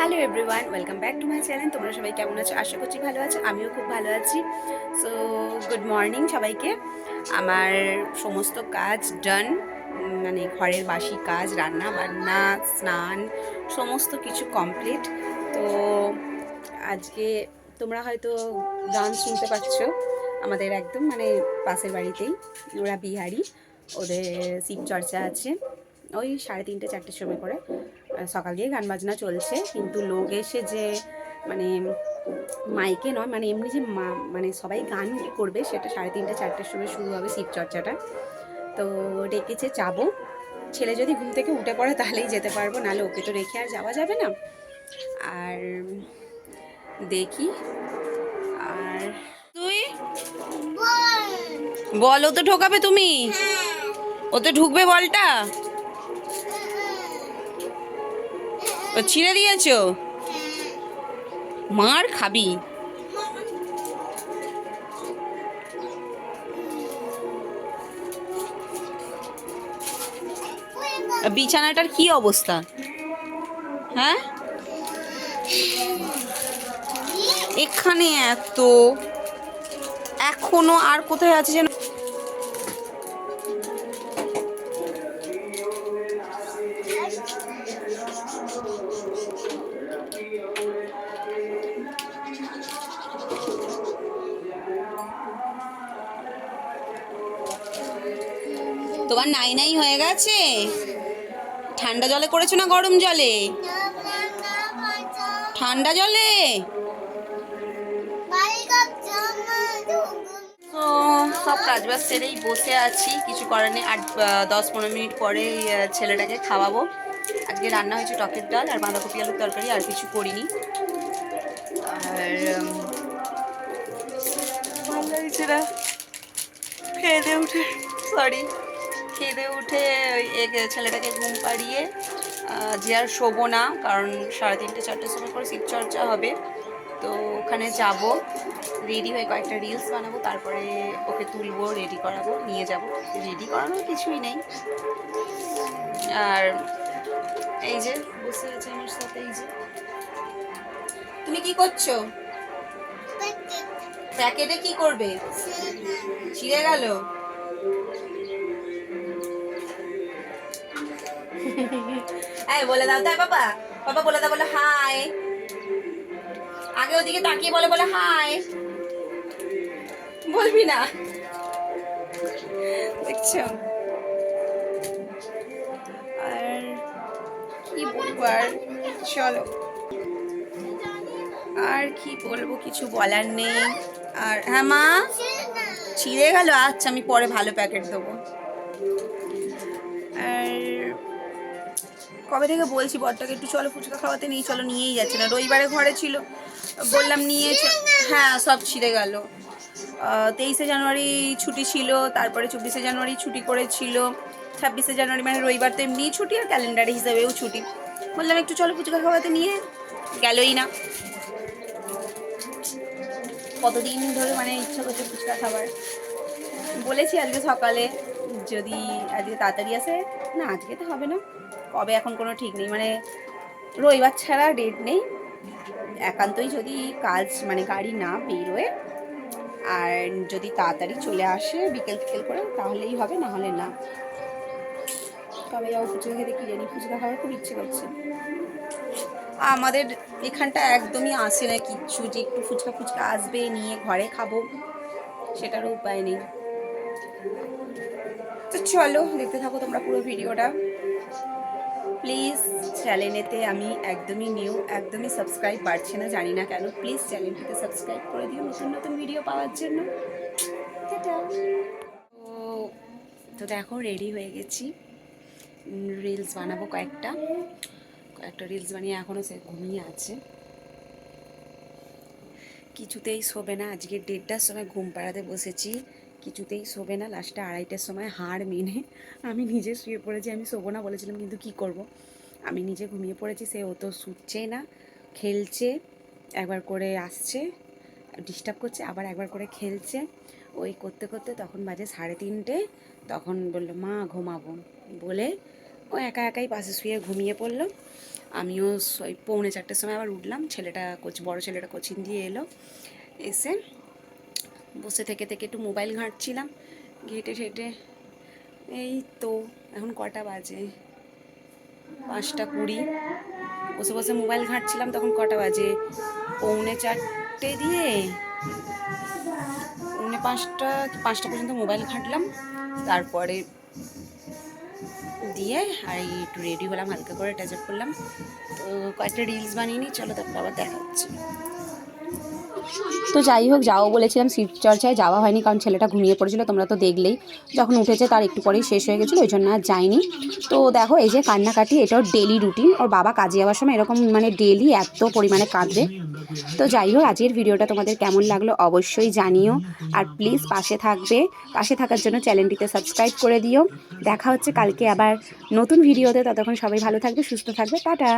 Hello everyone welcome back to my channel তোমরা সবাই কেমন আছো? আশা করছি ভালো আছো। আমিও খুব ভালো আছি। সো গুড মর্নিং সবাইকে। আমার সমস্ত কাজ ডান মানে ঘরের বাসি কাজ, রান্না বান্না, স্নান, সমস্ত কিছু কমপ্লিট তো আজকে তোমরা হয়তো গান শুনতে পাচ্ছ। আমাদের একদম মানে পাশের বাড়িতেই। ওরা বিহারি। ওদের শিব চর্চা আছে। ওই সাড়ে তিনটে, চারটের সময় করে। সকাল দিয়ে গান বাজনা চলছে কিন্তু লোক এসে যে মানে মাইকে নয় মানে এমনি যে মা- মানে সবাই গান করবে সেটা সাড়ে তিনটে চারটের সময় শুরু হবে শিব চর্চাটা। তো ডেকেছে যাব ছেলে যদি ঘুম থেকে উঠে পড়ে তাহলেই যেতে পারব নাহলে ওকে তো রেখে আর যাওয়া যাবে না। আর দেখি আর তুই? বল ও তো ঢোকাবে তুমি? ও তো ঢুকবে বলটা? ও ছিঁড়ে দিয়েছ? মার খাবি। বিছানাটার কি অবস্থা? হ্যাঁ? এখানে এত। এখনও আর কোথায় আছে যেন? তোমার নাই নাই হয়ে গেছে? ঠান্ডা জলে করেছ না গরম জলে? ঠান্ডা জলে? সব কাজবাজ সেরেই বসে আছি। কিছু করার নেই। আট দশ পনেরো মিনিট পরে ছেলেটাকে খাওয়াবো। আজকে রান্না হয়েছে টকের ডাল আর বাঁধাকপি আলুর তরকারি, আর কিছু করিনি। আর ভালো লাগছে না। উঠে। সরি খেয়ে দিয়ে উঠে ওই এক ছেলেটাকে ঘুম পাড়িয়ে যে আর শোবো না কারণ সাড়ে তিনটে চারটের সময় করে শিবচর্চা হবে। তো ওখানে যাব রেডি হয়ে কয়েকটা রিলস বানাবো তারপরে ওকে তুলবো রেডি করাবো নিয়ে যাব। রেডি করানোর কিছুই নেই। আর এই যে বসে আছে আমার সাথে এই যে। তুমি কি করছ? প্যাকেটে কি করবে? ছিঁড়ে গেল? এই বলে দাও। তাই বাবা? বাবা বলে দাও, বলে হাই। আগে ওদিকে তাকিয়ে বলে বলে হাই। বলবি না। দেখছ? আর কি বলব আর? চলো। আর কি বলব? কিছু বলার নেই। আর হ্যাঁ মা? ছিঁড়ে গেল? আচ্ছা আমি পরে ভালো প্যাকেট দেবো। কবে থেকে বলছি বরটাকে, একটু চলো ফুচকা খাওয়াতে নিয়ে চলো নিয়েই যাচ্ছে না। রবিবারে ঘরে ছিল। বললাম নিয়ে হ্যাঁ সব ছিঁড়ে গেল। তেইশে জানুয়ারি ছুটি ছিল, তারপরে চব্বিশে জানুয়ারি ছুটি করেছিল। ছাব্বিশে জানুয়ারি মানে রবিবার তো এমনিই ছুটি আর ক্যালেন্ডারে হিসাবেও ছুটি। বললাম, একটু চলো ফুচকা খাওয়াতে নিয়ে। গেলই না। কতদিন ধরে মানে ইচ্ছা করছে ফুচকা খাবার। বলেছি আজকে সকালে, যদি আজকে তাড়াতাড়ি আসে, না, আজকে তো হবে না। কবে এখন কোনো ঠিক নেই মানে রবিবার ছাড়া ডেট নেই। একান্তই যদি কাজ মানে গাড়ি না বেরোয়, আর যদি তাড়াতাড়ি চলে আসে বিকেল টিকেল করে, তাহলেই হবে, না হলে না। কবে যাব খেতে কি জানি ফুচকা খাওয়ার খুব ইচ্ছে করছে। আমাদের এখানটা একদমই আসে না কিচ্ছু, যে একটু ফুচকা ফুচকা আসবে, নিয়ে ঘরে খাব, সেটারও উপায় নেই। তো চলো, দেখতে থাকো তোমরা পুরো ভিডিওটা। প্লিজ চ্যানেলেতে আমি একদমই নিউ, একদমই সাবস্ক্রাইব বাড়ছে না, জানি না কেন। প্লিজ চ্যানেলটিতে সাবস্ক্রাইব করে দিও নতুন নতুন ভিডিও পাওয়ার জন্য। তো দেখো রেডি হয়ে গেছি। রিলস বানাবো কয়েকটা। কয়েকটা রিলস বানিয়ে এখনও সে ঘুমিয়ে আছে। কিছুতেই শোবে না। আজকে দেড়টার সময় ঘুম পাড়াতে বসেছি। কিছুতেই শোবে না। লাস্টে আড়াইটার সময় হাড় মেনে আমি নিজে শুয়ে পড়েছি। আমি শোবো না বলেছিলাম, কিন্তু কি করব। আমি নিজে ঘুমিয়ে পড়েছি, সে ও তো শুচ্ছেই না, খেলছে, একবার করে আসছে ডিস্টার্ব করছে, আবার একবার করে খেলছে। ওই করতে করতে তখন বাজে সাড়ে তিনটে, তখন বলল, মা, ঘুমাবো। বলে ও একা একাই পাশে শুয়ে ঘুমিয়ে পড়ল। আমিও ওই পৌনে চারটের সময় আবার উঠলাম। ছেলেটা কোচ, বড় ছেলেটা কোচিং দিয়ে এলো। এসে বসে থেকে থেকে একটু মোবাইল ঘাঁটছিলাম, ঘেটে ঠেটে, এই তো এখন কটা বাজে? পাঁচটা কুড়ি। বসে বসে মোবাইল ঘাঁটছিলাম, তখন কটা বাজে? পৌনে চারটে দিয়ে পৌনে পাঁচটা পাঁচটা পর্যন্ত মোবাইল ঘাঁটলাম। তারপরে দিয়ে আর একটু রেডি হলাম, হালকা করে টাচ আপ করলাম। তো কয়েকটা রিলস বানিয়ে নিই, চলো তারপর আবার দেখা হচ্ছে। তো যাই হোক, যাও বলেছিলাম শীত চর্চায় যাওয়া হয়নি, কারণ ছেলেটা ঘুমিয়ে পড়েছিল, তোমরা তো দেখলেই। যখন উঠেছে তার একটু পরেই শেষ হয়ে গেছিল, ওই জন্য আর যাইনি তো দেখো, এই যে কান্নাকাটি এটা ওর ডেলি রুটিন ওর বাবা কাজে যাওয়ার সময় এরকম মানে ডেলি এত পরিমাণে কাঁদবে। তো যাই হোক, আজকের ভিডিওটা তোমাদের কেমন লাগল অবশ্যই জানিও। আর প্লিজ পাশে থাকবে। পাশে থাকার জন্য চ্যানেলটিতে সাবস্ক্রাইব করে দিও। দেখা হচ্ছে কালকে আবার নতুন ভিডিওতে ততক্ষণ সবাই ভালো থাকবে, সুস্থ থাকবে। টাটা!